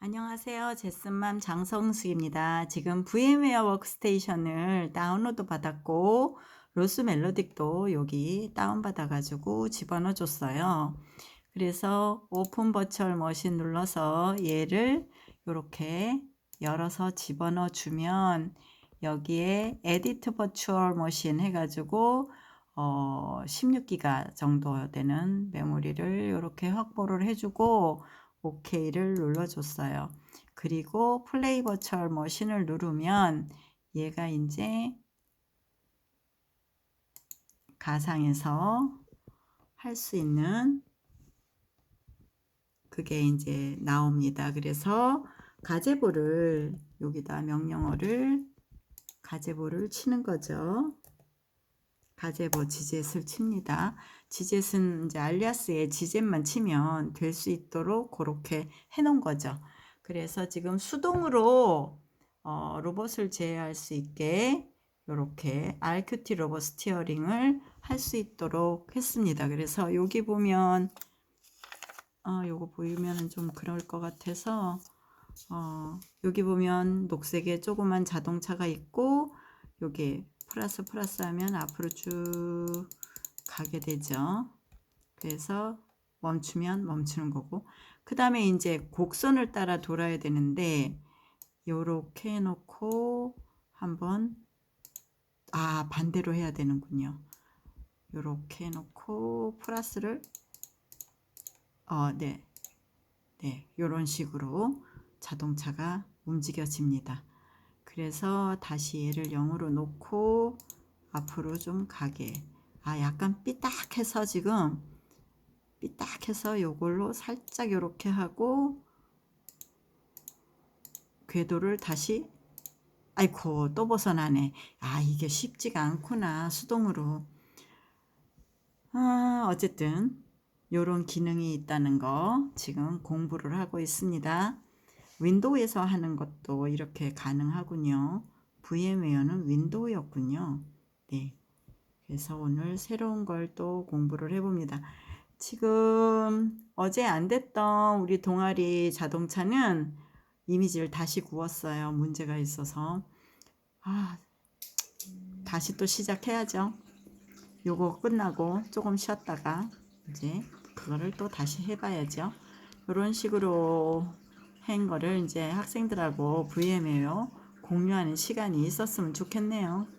안녕하세요. 제스맘 장성숙입니다. 지금 VM웨어 워크스테이션을 다운로드 받았고 로스 멜로딕도 여기 다운받아가지고 집어넣어 줬어요. 그래서 오픈 버추얼 머신 눌러서 얘를 이렇게 열어서 집어넣어 주면 여기에 에디트 버추얼 머신 해가지고 어 16기가 정도 되는 메모리를 이렇게 확보를 해주고 OK를 눌러줬어요. 그리고 플레이 버추얼 머신을 누르면 얘가 이제 가상에서 할 수 있는 그게 이제 나옵니다. 그래서 가제보를 여기다 명령어를 가제보를 치는 거죠. 가제보 지젯을 칩니다. 지젯은 이제 알리아스에 지젯만 치면 될 수 있도록 그렇게 해놓은 거죠. 그래서 지금 수동으로 어, 로봇을 제어할 수 있게 이렇게 RQT 로봇 스티어링을 할 수 있도록 했습니다. 그래서 여기 보면 어, 요거 보이면 좀 그럴 것 같아서 어, 여기 보면 녹색의 조그만 자동차가 있고 여기 플러스 플러스 하면 앞으로 쭉 가게 되죠. 그래서 멈추면 멈추는 거고 그 다음에 이제 곡선을 따라 돌아야 되는데 요렇게 해놓고 한번 아 반대로 해야 되는군요. 요렇게 해놓고 플러스를 어, 네. 네, 요런 식으로 자동차가 움직여집니다. 그래서 다시 얘를 0으로 놓고 앞으로 좀 가게. 아, 약간 삐딱해서 지금 삐딱해서 요걸로 살짝 요렇게 하고 궤도를 다시 아이코 또 벗어나네. 아, 이게 쉽지가 않구나. 수동으로. 아, 어쨌든 요런 기능이 있다는 거 지금 공부를 하고 있습니다. 윈도우에서 하는 것도 이렇게 가능하군요. VM웨어는 윈도우였군요. 네. 그래서 오늘 새로운 걸 또 공부를 해봅니다. 지금 어제 안 됐던 우리 동아리 자동차는 이미지를 다시 구웠어요. 문제가 있어서. 아, 다시 또 시작해야죠. 요거 끝나고 조금 쉬었다가 이제 그거를 또 다시 해봐야죠. 이런 식으로 한 거를 이제 학생들하고 VM웨어 공유하는 시간이 있었으면 좋겠네요.